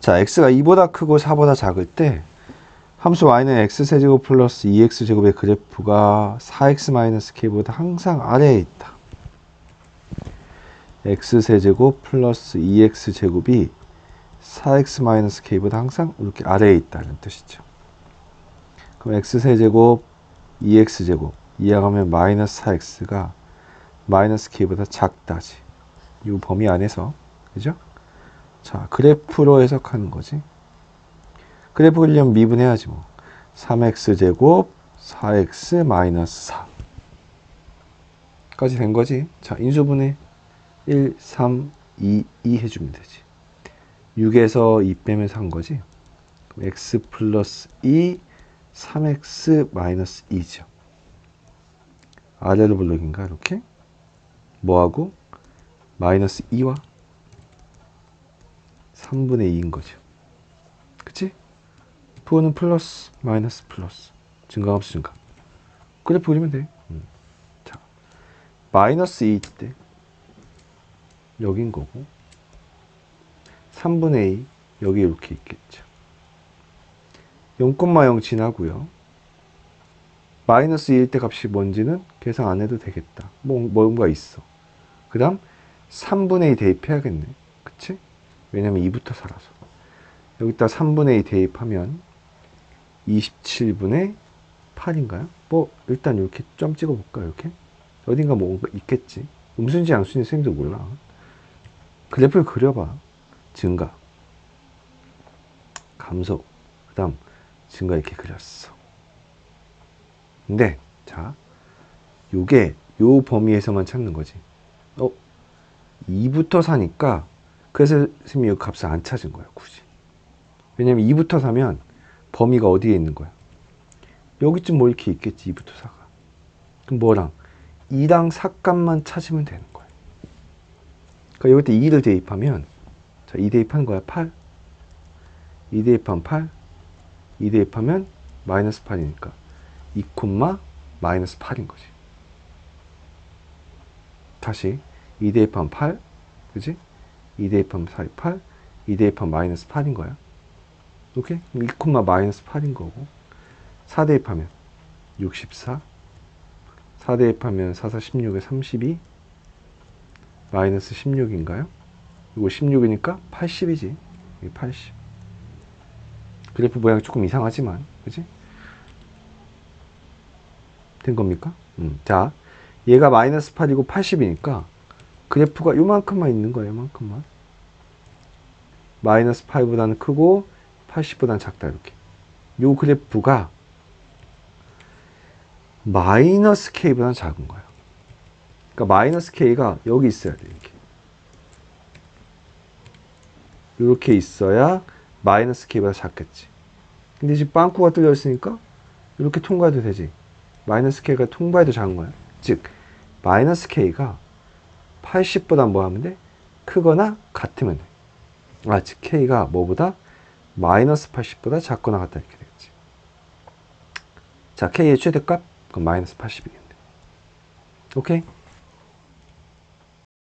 자, x가 2보다 크고 4보다 작을 때 함수 y는 x세제곱 플러스 2x제곱의 그래프가 4x 마이너스 k보다 항상 아래에 있다. x세제곱 플러스 2x제곱이 4x 마이너스 k보다 항상 이렇게 아래에 있다는 뜻이죠. 그럼 x세제곱 2x제곱 이해하면 마이너스 4x가 마이너스 k보다 작다지. 이 범위 안에서 그죠? 자 그래프로 해석하는 거지. 그래프 그리려면 미분해야지 뭐. 3x제곱 4x 마이너스 4 까지 된 거지. 자 인수분해 1, 3, 2, 2 해주면 되지. 6에서 2 빼면서 한 거지. 그럼 x 플러스 2, 3x 마이너스 2죠. 아래로 블록인가 이렇게? 뭐하고? 마이너스 2와 3분의 2인 거죠. 그치? 부호는 플러스, 마이너스, 플러스. 증가함수 증가. 그래프 그리면 돼. 음. 자, 마이너스 2일 때 여긴 거고 3분의 2 여기 이렇게 있겠죠. 0,0 지나고요. 마이너스 2일 때 값이 뭔지는 계산 안 해도 되겠다. 뭐, 뭔가 있어. 그 다음 3분의 2 대입해야겠네. 그치? 왜냐면 2부터 살아서. 여기다 3분의 2 대입하면 27분의 8인가요? 뭐 일단 이렇게 점 찍어 볼까 이렇게? 어딘가 뭔가 있겠지. 음수인지 양수인지 선생님도 몰라. 그래프를 그려봐. 증가. 감소. 그 다음 증가 이렇게 그렸어. 근데 자 요게 요 범위에서만 찾는 거지. 어 2부터 사니까 그래서 선생님이 이 값을 안 찾은 거야 굳이. 왜냐면 2부터 사면 범위가 어디에 있는 거야? 여기쯤 뭐 이렇게 있겠지 2부터 4가. 그럼 뭐랑 2랑 4값만 찾으면 되는 거야. 그러니까 여기 때 2를 대입하면 자, 2 대입하는 거야 8. 2 대입하면 8. 2 대입하면 마이너스 8이니까 2 콤마 마이너스 8인 거지. 다시 2 대입하면 8. 그지? 2 대입하면 4, 8. 2 대입하면 마이너스 8인 거야. 오케이? 2 콤마 마이너스 8인 거고 4 대입하면 64 4 대입하면 4, 4, 16에 32 마이너스 16인가요? 이거 16이니까 80이지 80 그래프 모양이 조금 이상하지만 그지? 된 겁니까? 음. 자 얘가 마이너스 8이고 80이니까 그래프가 요만큼만 있는 거예요 요만큼만 마이너스 8보다는 크고 80보다는 작다 이렇게. 요 그래프가 마이너스 k보다는 작은 거예요. 그러니까 마이너스 k가 여기 있어야 돼 이렇게. 이렇게 있어야 마이너스 k보다 작겠지. 근데 지금 빵꾸가 뚫려 있으니까 이렇게 통과해도 되지. 마이너스 k가 통과해도 작은 거야. 즉 마이너스 k가 80보다 뭐 하면 돼? 크거나 같으면 돼 아, 즉 k가 뭐보다 마이너스 80보다 작거나 같다 이렇게 되겠지. 자, k의 최대값 그럼 마이너스 80이겠네. 오케이?